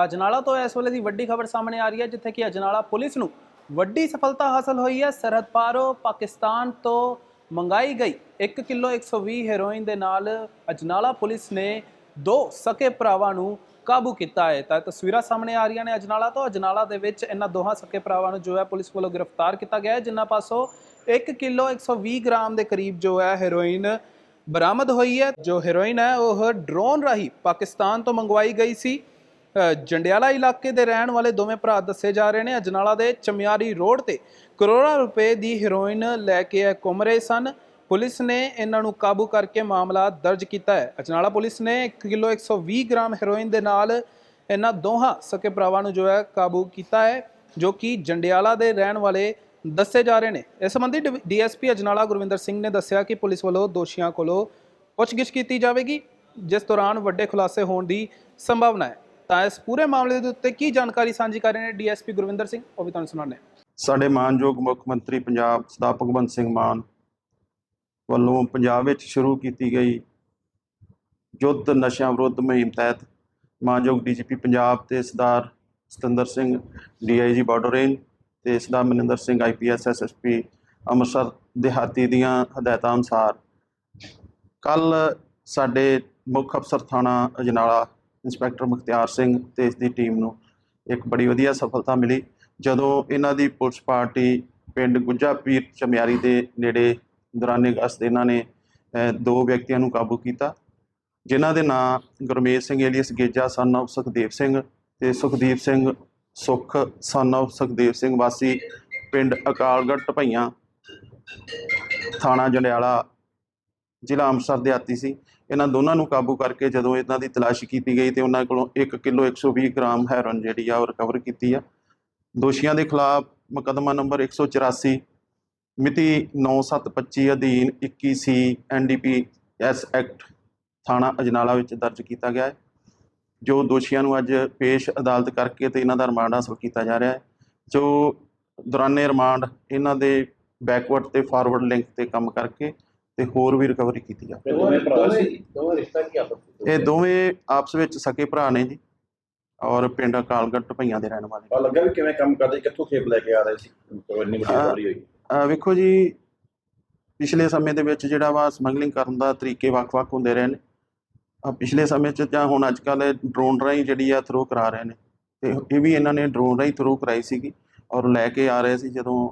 ਤਾਂ ਅਜਨਾਲਾ ਤੋਂ ਇਸ ਵੇਲੇ ਦੀ ਵੱਡੀ ਖਬਰ ਸਾਹਮਣੇ ਆ ਰਹੀ ਹੈ, ਜਿੱਥੇ ਕਿ ਅਜਨਾਲਾ ਪੁਲਿਸ ਨੂੰ ਵੱਡੀ ਸਫਲਤਾ ਹਾਸਲ ਹੋਈ ਹੈ। ਸਰਹੱਦ ਪਾਰੋਂ ਪਾਕਿਸਤਾਨ ਤੋਂ ਮੰਗਾਈ ਗਈ 1 ਕਿਲੋ 120 ਹੈਰੋਇਨ ਦੇ ਨਾਲ ਅਜਨਾਲਾ ਪੁਲਿਸ ਨੇ ਦੋ ਸਕੇ ਭਰਾਵਾਂ ਨੂੰ ਕਾਬੂ ਕੀਤਾ ਹੈ। ਤਾਂ ਤਸਵੀਰਾਂ ਸਾਹਮਣੇ ਆ ਰਹੀਆਂ ਨੇ ਅਜਨਾਲਾ ਤੋਂ। ਅਜਨਾਲਾ ਦੇ ਵਿੱਚ ਇਹਨਾਂ ਦੋਹਾਂ ਸਕੇ ਭਰਾਵਾਂ ਨੂੰ ਜੋ ਹੈ ਪੁਲਿਸ ਵੱਲੋਂ ਗ੍ਰਿਫਤਾਰ ਕੀਤਾ ਗਿਆ ਹੈ, ਜਿਨ੍ਹਾਂ ਪਾਸੋਂ 1 ਕਿਲੋ 120 ਗ੍ਰਾਮ ਦੇ ਕਰੀਬ ਜੋ ਹੈ ਹੈਰੋਇਨ ਬਰਾਮਦ ਹੋਈ ਹੈ। ਜੋ ਹੈਰੋਇਨ ਹੈ, ਉਹ ਡਰੋਨ ਰਾਹੀਂ ਪਾਕਿਸਤਾਨ ਤੋਂ ਮੰਗਵਾਈ ਗਈ ਸੀ। ਜੰਡਿਆਲਾ ਇਲਾਕੇ ਦੇ ਰਹਿਣ ਵਾਲੇ ਦੋਵੇਂ ਭਰਾ ਦੱਸੇ ਜਾ ਰਹੇ ਨੇ। ਅਜਨਾਲਾ ਦੇ ਚਮਿਆਰੀ ਰੋਡ ਤੇ ਕਰੋੜਾਂ ਰੁਪਏ ਦੀ ਹੀਰੋਇਨ ਲੈ ਕੇ ਇਹ ਘੁੰਮ ਰਹੇ ਸਨ। ਪੁਲਿਸ ਨੇ ਇਹਨਾਂ ਨੂੰ ਕਾਬੂ ਕਰਕੇ ਮਾਮਲਾ ਦਰਜ ਕੀਤਾ ਹੈ। ਅਜਨਾਲਾ ਪੁਲਿਸ ਨੇ 1 ਕਿਲੋ 120 ਗ੍ਰਾਮ ਹੈਰੋਇਨ ਦੇ ਨਾਲ ਇਹਨਾਂ ਦੋਹਾਂ ਸਕੇ ਭਰਾਵਾਂ ਨੂੰ ਜੋ ਹੈ ਕਾਬੂ ਕੀਤਾ ਹੈ, ਜੋ ਕਿ ਜੰਡਿਆਲਾ ਦੇ ਰਹਿਣ ਵਾਲੇ ਦੱਸੇ ਜਾ ਰਹੇ ਨੇ। ਇਸ ਸੰਬੰਧੀ ਡੀਐਸਪੀ ਅਜਨਾਲਾ ਗੁਰਵਿੰਦਰ ਸਿੰਘ ਨੇ ਦੱਸਿਆ ਕਿ ਪੁਲਿਸ ਵੱਲੋਂ ਦੋਸ਼ੀਆਂ ਕੋਲੋਂ ਪੁੱਛਗਿੱਛ ਕੀਤੀ ਜਾਵੇਗੀ, ਜਿਸ ਦੌਰਾਨ ਵੱਡੇ ਖੁਲਾਸੇ ਹੋਣ ਦੀ ਸੰਭਾਵਨਾ ਹੈ। ਤਾਂ ਇਸ ਪੂਰੇ ਮਾਮਲੇ ਦੇ ਉੱਤੇ ਕੀ ਜਾਣਕਾਰੀ ਸਾਂਝੀ ਕਰ ਰਹੇ ਨੇ ਡੀਐਸਪੀ ਗੁਰਵਿੰਦਰ ਸਿੰਘ? ਉਹ ਵੀ ਤੁਹਾਨੂੰ ਸੁਣਾਉਂਦੇ ਹਾਂ। ਸਾਡੇ ਮਾਨਯੋਗ ਮੁੱਖ ਮੰਤਰੀ ਪੰਜਾਬ ਸਰਦਾਰ ਭਗਵੰਤ ਸਿੰਘ ਮਾਨ ਵੱਲੋਂ ਪੰਜਾਬ ਵਿੱਚ ਸ਼ੁਰੂ ਕੀਤੀ ਗਈ ਯੁੱਧ ਨਸ਼ਿਆਂ ਵਿਰੁੱਧ ਮੁਹਿੰਮ ਤਹਿਤ ਮਾਨਯੋਗ ਡੀਜੀਪੀ ਪੰਜਾਬ ਤੇ Sardar Satinder Singh, DIG border range ਤੇ ਸਰਦਾਰ ਮਨਿੰਦਰ ਸਿੰਘ ਆਈਪੀਐਸ ਐਸਐਸਪੀ ਅੰਮ੍ਰਿਤਸਰ ਦਿਹਾਤੀ ਦੀਆਂ ਹਦਾਇਤਾਂ ਅਨੁਸਾਰ ਕੱਲ ਸਾਡੇ ਮੁੱਖ ਅਫਸਰ ਥਾਣਾ ਅਜਨਾਲਾ ਇੰਸਪੈਕਟਰ ਮੁਖਤਿਆਰ ਸਿੰਘ ਤੇ ਇਸ ਦੀ ਟੀਮ ਨੂੰ ਇੱਕ ਬੜੀ ਵਧੀਆ ਸਫਲਤਾ ਮਿਲੀ। ਜਦੋਂ ਇਹਨਾਂ ਦੀ ਪੁਲਿਸ ਪਾਰਟੀ ਪਿੰਡ ਗੁੱਜਾ ਪੀਰ ਚਮਿਆਰੀ ਦੇ ਨੇੜੇ ਦੌਰਾਨੇ ਗਸ਼ਤ ਇਹਨਾਂ ਨੇ ਦੋ ਵਿਅਕਤੀਆਂ ਨੂੰ ਕਾਬੂ ਕੀਤਾ, ਜਿਨ੍ਹਾਂ ਦੇ ਨਾਂ Gurmesh Singh alias Geja son of Sukhdev Singh ਤੇ ਸੁਖਦੀਪ ਸਿੰਘ ਸੁਖ ਸਨ of ਸੁਖਦੇਵ ਸਿੰਘ ਵਾਸੀ ਪਿੰਡ ਅਕਾਲਗੜ੍ਹ ਢਪਈਆਂ ਥਾਣਾ ਜੰਡਿਆਲਾ ਜ਼ਿਲ੍ਹਾ ਅੰਮ੍ਰਿਤਸਰ ਦੇ ਆਤੀ ਸੀ। ਇਹਨਾਂ ਦੋਨਾਂ ਨੂੰ ਕਾਬੂ ਕਰਕੇ ਜਦੋਂ ਇਹਨਾਂ ਦੀ ਤਲਾਸ਼ੀ ਕੀਤੀ ਗਈ ਤੇ ਉਹਨਾਂ ਕੋਲੋਂ 1 ਕਿਲੋ 120 ਗ੍ਰਾਮ ਹੈਰੋਇਨ ਜਿਹੜੀ ਆ ਉਹ ਰਿਕਵਰ ਕੀਤੀ ਆ। ਦੋਸ਼ੀਆਂ ਦੇ ਖਿਲਾਫ ਮੁਕੱਦਮਾ ਨੰਬਰ 184 ਮਿਤੀ 9725 ਅਧੀਨ 21 ਸੀ ਐਨਡੀਪੀਐਸ ਐਕਟ ਥਾਣਾ ਅਜਨਾਲਾ ਵਿੱਚ ਦਰਜ ਕੀਤਾ ਗਿਆ ਹੈ। ਜੋ ਦੋਸ਼ੀਆਂ ਨੂੰ ਅੱਜ ਪੇਸ਼ ਅਦਾਲਤ ਕਰਕੇ ਤੇ ਇਹਨਾਂ ਦਾ ਰਿਮਾਂਡ ਹਾਸਲ ਕੀਤਾ ਜਾ ਰਿਹਾ ਹੈ। ਜੋ ਦੌਰਾਨੇ ਰਿਮਾਂਡ ਇਹਨਾਂ ਦੇ ਬੈਕਵਰਡ ਤੇ ਫਾਰਵਰਡ ਲਿੰਕ ਤੇ ਕੰਮ ਕਰਕੇ ਤੇ ਹੋਰ ਵੀ ਰਿਕਵਰੀ ਕੀਤੀ ਜਾ ਦੋਵੇਂ ਭਰਾ ਸੀ। ਦੋਵੇਂ ਰਿਸ਼ਤਾ ਕੀ ਆਪਸ ਵਿੱਚ? ਇਹ ਦੋਵੇਂ ਆਪਸ ਵਿੱਚ ਸਕੇ ਭਰਾ ਨੇ ਜੀ ਔਰ ਪਿੰਡ ਅਕਾਲਗੜ੍ਹ ਢਪਈਆਂ ਦੇ ਰਹਿਣ ਵਾਲੇ ਪਤਾ ਲੱਗਾ ਵੀ ਕਿਵੇਂ ਕੰਮ ਕਰਦੇ ਕਿੱਥੋਂ ਖੇਪ ਲੈ ਕੇ ਆ ਰਹੇ ਸੀ? ਕੋਈ ਇੰਨੀ ਵੱਡੀ। ਚੋਰੀ ਹੋਈ। ਅਹ ਵੇਖੋ ਜੀ ਪਿਛਲੇ ਸਮੇਂ ਦੇ ਵਿੱਚ ਜਿਹੜਾ ਵਾ ਸਮਗਲਿੰਗ ਕਰਨ ਦਾ ਤਰੀਕੇ ਵੱਖ-ਵੱਖ ਹੁੰਦੇ ਰਹੇ ਨੇ। ਅਹ ਪਿਛਲੇ ਸਮੇਂ 'ਚ ਜਾਂ ਹੁਣ ਅੱਜ-ਕੱਲ੍ਹ ਡਰੋਨ ਰਾਹੀਂ ਜਿਹੜੀ ਆ ਥਰੂ ਕਰਾ ਰਹੇ ਨੇ। ਤੇ ਇਹ ਵੀ ਇਹਨਾਂ ਨੇ ਡਰੋਨ ਰਾਹੀਂ ਥਰੂ ਕਰਾਈ ਸੀਗੀ ਔਰ ਲੈ ਕੇ ਆ ਰਹੇ ਸੀ ਜਦੋਂ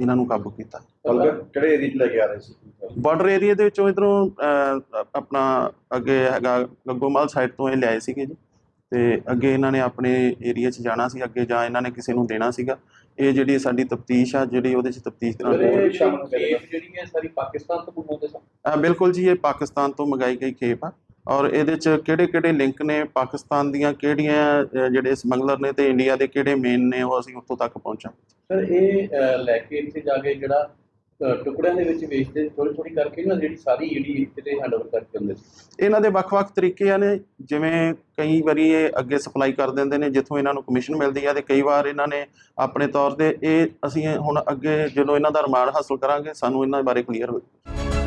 ਇਹਨਾਂ ਨੂੰ ਕਾਬੂ ਕੀਤਾ। ਕਿਹੜੇ ਏਰੀਆ 'ਚ ਲੈ ਕੇ ਆ ਰਹੇ ਸੀ? ਬਾਰਡਰ ਏਰੀਆ ਦੇ ਵਿੱਚੋਂ ਇਧਰੋਂ ਆਪਣਾ ਅੱਗੇ ਹੈਗਾ ਗੱਗੋਮਲ ਸਾਈਡ ਤੋਂ ਇਹ ਲਿਆਏ ਸੀਗੇ ਜੀ। ਤੇ ਅੱਗੇ ਇਹਨਾਂ ਨੇ ਆਪਣੇ ਏਰੀਆ 'ਚ ਜਾਣਾ ਸੀ ਅੱਗੇ ਜਾਂ ਇਹਨਾਂ ਨੇ ਕਿਸੇ ਨੂੰ ਦੇਣਾ ਸੀਗਾ। ਇਹ ਜਿਹੜੀ ਸਾਡੀ ਤਫਤੀਸ਼ ਆ ਜਿਹੜੀ ਉਹਦੇ 'ਚ ਤਫਤੀਸ਼ ਸ਼ਾਮਲ ਕਰੇ। ਜਿਹੜੀ ਹੈ ਸਾਰੀ ਪਾਕਿਸਤਾਨ ਤੋਂ ਮੰਗਵਾਉਂਦੇ ਸਨ? ਬਿਲਕੁਲ ਜੀ ਇਹ ਪਾਕਿਸਤਾਨ ਤੋਂ ਮੰਗਾਈ ਗਈ ਖੇਪ ਆ। ਔਰ ਇਹਦੇ 'ਚ ਕਿਹੜੇ ਕਿਹੜੇ ਲਿੰਕ ਨੇ? ਪਾਕਿਸਤਾਨ ਦੀਆਂ ਕਿਹੜੀਆਂ ਜਿਹੜੇ ਸਮਗਲਰ ਨੇ ਤੇ ਇੰਡੀਆ ਦੇ ਕਿਹੜੇ ਮੇਨ ਨੇ ਉਹ ਅਸੀਂ ਉੱਥੋਂ ਤੱਕ ਪਹੁੰਚਾਂ ਸਰ ਇਹ ਲੈ ਕੇ ਇੱਥੇ ਜਾ ਕੇ ਜਿਹੜਾ ਟੁਕੜਿਆਂ ਦੇ ਵਿੱਚ ਵੇਚਦੇ ਥੋੜੀ ਥੋੜੀ ਕਰਕੇ ਨਾ ਜਿਹੜੀ ਸਾਰੀ ਜਿਹੜੀ ਕਿਤੇ ਹੈਂਡਓਵਰ ਕਰਕੇ ਹੁੰਦੇ ਸੀ ਇਹਨਾਂ ਦੇ ਵੱਖ-ਵੱਖ ਤਰੀਕੇ ਆ ਨੇ ਜਿਵੇਂ ਕਈ ਵਾਰੀ ਇਹ ਅੱਗੇ ਸਪਲਾਈ ਕਰ ਦਿੰਦੇ ਨੇ ਜਿੱਥੋਂ ਇਹਨਾਂ ਨੂੰ ਕਮਿਸ਼ਨ ਮਿਲਦੀ ਆ ਤੇ ਕਈ ਵਾਰ ਇਹਨਾਂ ਨੇ ਆਪਣੇ ਤੌਰ ਤੇ ਇਹ ਅਸੀਂ ਹੁਣ ਅੱਗੇ ਜਦੋਂ ਇਹਨਾਂ ਦਾ ਰਿਮਾਂਡ ਹਾਸਲ ਕਰਾਂਗੇ ਸਾਨੂੰ ਇਹਨਾਂ ਬਾਰੇ ਕਲੀਅਰ ਹੋਏ